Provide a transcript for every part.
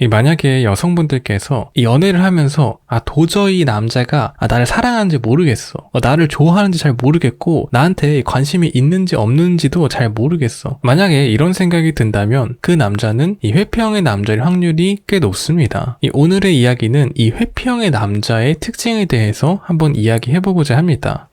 이 만약에 여성분들께서 이 연애를 하면서 아 도저히 이 남자가 아, 나를 사랑하는지 모르겠어. 어, 나를 좋아하는지 잘 모르겠고 나한테 관심이 있는지 없는지도 잘 모르겠어. 만약에 이런 생각이 든다면 그 남자는 이 회피형의 남자일 확률이 꽤 높습니다. 이 오늘의 이야기는 이 회피형의 남자의 특징에 대해서 한번 이야기해보고자 합니다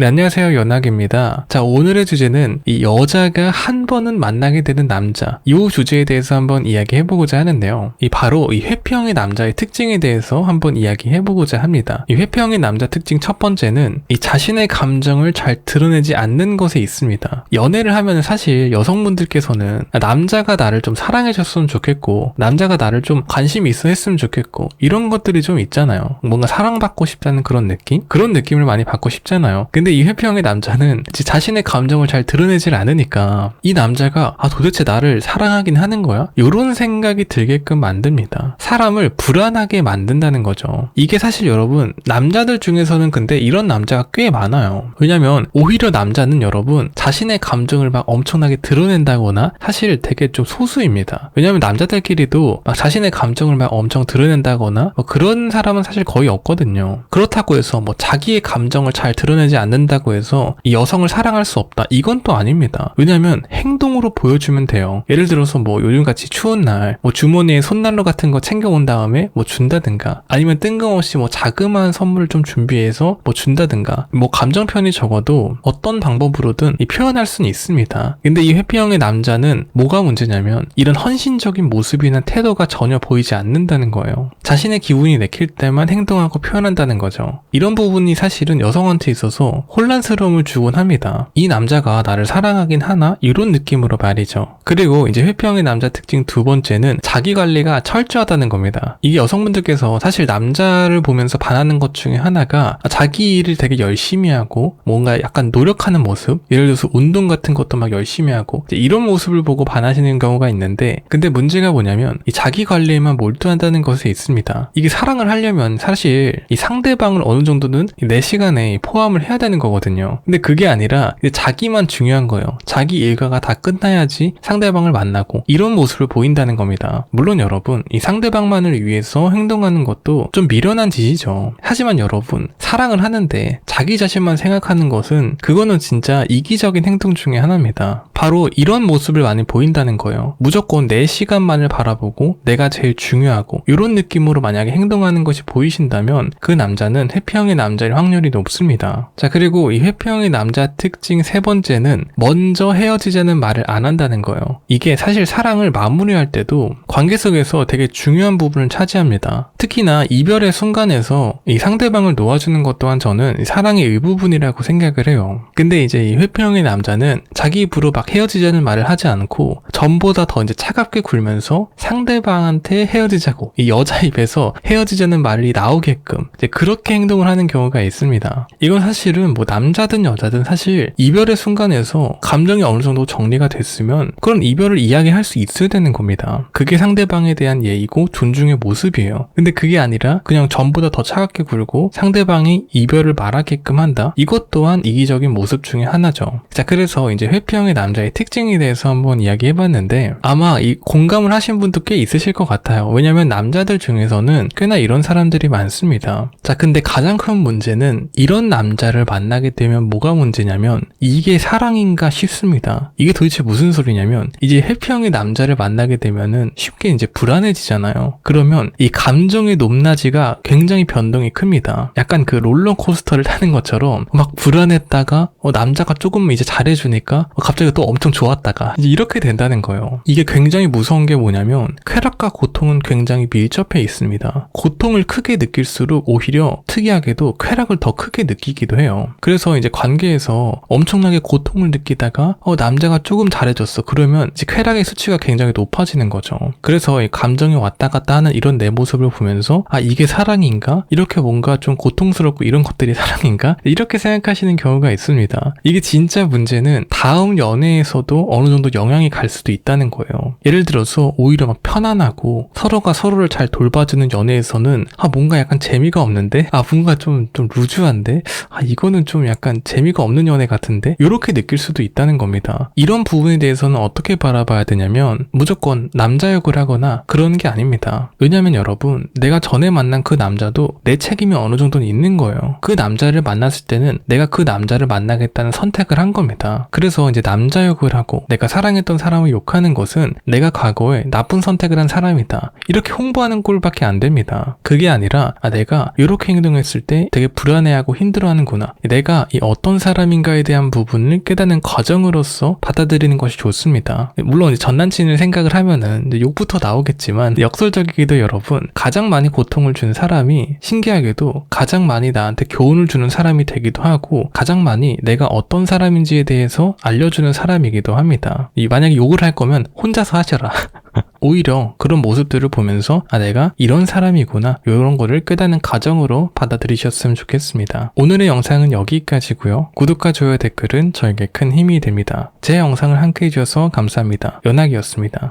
네, 안녕하세요. 연학입니다. 자, 오늘의 주제는 이 여자가 한 번은 만나게 되는 남자. 이 주제에 대해서 한번 이야기해 보고자 하는데요. 이 바로 이 회피형의 남자의 특징에 대해서 한번 이야기해 보고자 합니다. 이 회피형의 남자 특징 첫 번째는 이 자신의 감정을 잘 드러내지 않는 것에 있습니다. 연애를 하면 사실 여성분들께서는 남자가 나를 좀 사랑해 줬으면 좋겠고, 남자가 나를 좀 관심이 있어 했으면 좋겠고, 이런 것들이 좀 있잖아요. 뭔가 사랑받고 싶다는 그런 느낌? 그런 느낌을 많이 받고 싶잖아요. 근데 근데 이 회피형의 남자는 자신의 감정을 잘 드러내질 않으니까 이 남자가 아 도대체 나를 사랑하긴 하는 거야? 이런 생각이 들게끔 만듭니다. 사람을 불안하게 만든다는 거죠. 이게 사실 여러분 남자들 중에서는 근데 이런 남자가 꽤 많아요. 왜냐면 오히려 남자는 여러분 자신의 감정을 막 엄청나게 드러낸다거나 사실 되게 좀 소수입니다. 왜냐면 남자들끼리도 막 자신의 감정을 막 엄청 드러낸다거나 뭐 그런 사람은 사실 거의 없거든요. 그렇다고 해서 뭐 자기의 감정을 잘 드러내지 않는 않는다고 해서 이 여성을 사랑할 수 없다. 이건 또 아닙니다. 왜냐면 행동으로 보여주면 돼요. 예를 들어서 뭐 요즘같이 추운 날, 뭐 주머니에 손난로 같은 거 챙겨온 다음에 뭐 준다든가, 아니면 뜬금없이 뭐 자그마한 선물을 좀 준비해서 뭐 준다든가, 뭐 감정 편이 적어도 어떤 방법으로든 이 표현할 수는 있습니다. 근데 이 회피형의 남자는 뭐가 문제냐면 이런 헌신적인 모습이나 태도가 전혀 보이지 않는다는 거예요. 자신의 기분이 내킬 때만 행동하고 표현한다는 거죠. 이런 부분이 사실은 여성한테 있어서 혼란스러움을 주곤 합니다. 이 남자가 나를 사랑하긴 하나? 이런 느낌으로 말이죠. 그리고 이제 회평의 남자 특징 두 번째는 자기 관리가 철저하다는 겁니다. 이게 여성분들께서 사실 남자를 보면서 반하는 것 중에 하나가 자기 일을 되게 열심히 하고 뭔가 약간 노력하는 모습? 예를 들어서 운동 같은 것도 막 열심히 하고 이런 모습을 보고 반하시는 경우가 있는데 근데 문제가 뭐냐면 이 자기 관리에만 몰두한다는 것에 있습니다. 이게 사랑을 하려면 사실 이 상대방을 어느 정도는 내 시간에 포함을 해야 되는 되는 거거든요. 근데 그게 아니라 자기만 중요한 거예요. 자기 일과가 다 끝나야지 상대방을 만나고 이런 모습을 보인다는 겁니다. 물론 여러분 이 상대방만을 위해서 행동하는 것도 좀 미련한 짓이죠. 하지만 여러분 사랑을 하는데 자기 자신만 생각하는 것은 그거는 진짜 이기적인 행동 중에 하나입니다. 바로 이런 모습을 많이 보인다는 거예요. 무조건 내 시간만을 바라보고 내가 제일 중요하고 이런 느낌으로 만약에 행동하는 것이 보이신다면 그 남자는 회피형의 남자일 확률이 높습니다. 자 그 리고 이 회피형의 남자 특징 세 번째는 먼저 헤어지자는 말을 안 한다는 거예요. 이게 사실 사랑을 마무리할 때도 관계 속에서 되게 중요한 부분을 차지합니다. 특히나 이별의 순간에서 이 상대방을 놓아주는 것 또한 저는 사랑의 일부분이라고 생각을 해요. 근데 이제 이 회피형의 남자는 자기 입으로 막 헤어지자는 말을 하지 않고 전보다 더 이제 차갑게 굴면서 상대방한테 헤어지자고 이 여자 입에서 헤어지자는 말이 나오게끔 이제 그렇게 행동을 하는 경우가 있습니다. 이건 사실은 뭐 남자든 여자든 사실 이별의 순간에서 감정이 어느 정도 정리가 됐으면 그런 이별을 이야기할 수 있어야 되는 겁니다. 그게 상대방에 대한 예의고 존중의 모습이에요. 근데 그게 아니라 그냥 전보다 더 차갑게 굴고 상대방이 이별을 말하게끔 한다. 이것 또한 이기적인 모습 중에 하나죠. 자, 그래서 이제 회피형의 남자 남자의 특징에 대해서 한번 이야기해봤는데 아마 이 공감을 하신 분도 꽤 있으실 것 같아요. 왜냐면 남자들 중에서는 꽤나 이런 사람들이 많습니다. 자, 근데 가장 큰 문제는 이런 남자를 만 나게 되면 뭐가 문제냐면 이게 사랑인가 싶습니다. 이게 도대체 무슨 소리냐면 이제 해피형의 남자를 만나게 되면은 쉽게 이제 불안해지잖아요. 그러면 이 감정의 높낮이가 굉장히 변동이 큽니다. 약간 그 롤러코스터를 타는 것처럼 막 불안했다가 어, 남자가 조금 이제 잘해주니까 어, 갑자기 또 엄청 좋았다가 이제 이렇게 된다는 거예요. 이게 굉장히 무서운 게 뭐냐면 쾌락과 고통은 굉장히 밀접해 있습니다. 고통을 크게 느낄수록 오히려 특이하게도 쾌락을 더 크게 느끼기도 해요. 그래서 이제 관계에서 엄청나게 고통을 느끼다가 어 남자가 조금 잘해줬어. 그러면 이제 쾌락의 수치가 굉장히 높아지는 거죠. 그래서 이 감정이 왔다 갔다 하는 이런 내 모습을 보면서 아 이게 사랑인가? 이렇게 뭔가 좀 고통스럽고 이런 것들이 사랑인가? 이렇게 생각하시는 경우가 있습니다. 이게 진짜 문제는 다음 연애에서도 어느 정도 영향이 갈 수도 있다는 거예요. 예를 들어서 오히려 막 편안하고 서로가 서로를 잘 돌봐주는 연애에서는 아 뭔가 약간 재미가 없는데 아 뭔가 좀좀 루즈한데 아 이거는 좀 약간 재미가 없는 연애 같은데 이렇게 느낄 수도 있다는 겁니다. 이런 부분에 대해서는 어떻게 바라봐야 되냐면 무조건 남자 욕을 하거나 그러는 게 아닙니다. 왜냐면 여러분 내가 전에 만난 그 남자도 내 책임이 어느 정도는 있는 거예요. 그 남자를 만났을 때는 내가 그 남자를 만나겠다는 선택을 한 겁니다. 그래서 이제 남자 욕을 하고 내가 사랑했던 사람을 욕하는 것은 내가 과거에 나쁜 선택을 한 사람이다. 이렇게 홍보하는 꼴밖에 안 됩니다. 그게 아니라 아, 내가 이렇게 행동했을 때 되게 불안해하고 힘들어하는구나. 내가 이 어떤 사람인가에 대한 부분을 깨닫는 과정으로서 받아들이는 것이 좋습니다. 물론 전 남친을 생각을 하면은 욕부터 나오겠지만 역설적이기도 여러분 가장 많이 고통을 준 사람이 신기하게도 가장 많이 나한테 교훈을 주는 사람이 되기도 하고 가장 많이 내가 어떤 사람인지에 대해서 알려주는 사람이기도 합니다. 이 만약에 욕을 할 거면 혼자서 하셔라. 오히려 그런 모습들을 보면서 아 내가 이런 사람이구나 이런 거를 깨닫는 과정으로 받아들이셨으면 좋겠습니다. 오늘의 영상은 여기까지고요. 구독과 좋아요 댓글은 저에게 큰 힘이 됩니다. 제 영상을 함께 해주셔서 감사합니다. 연학이었습니다.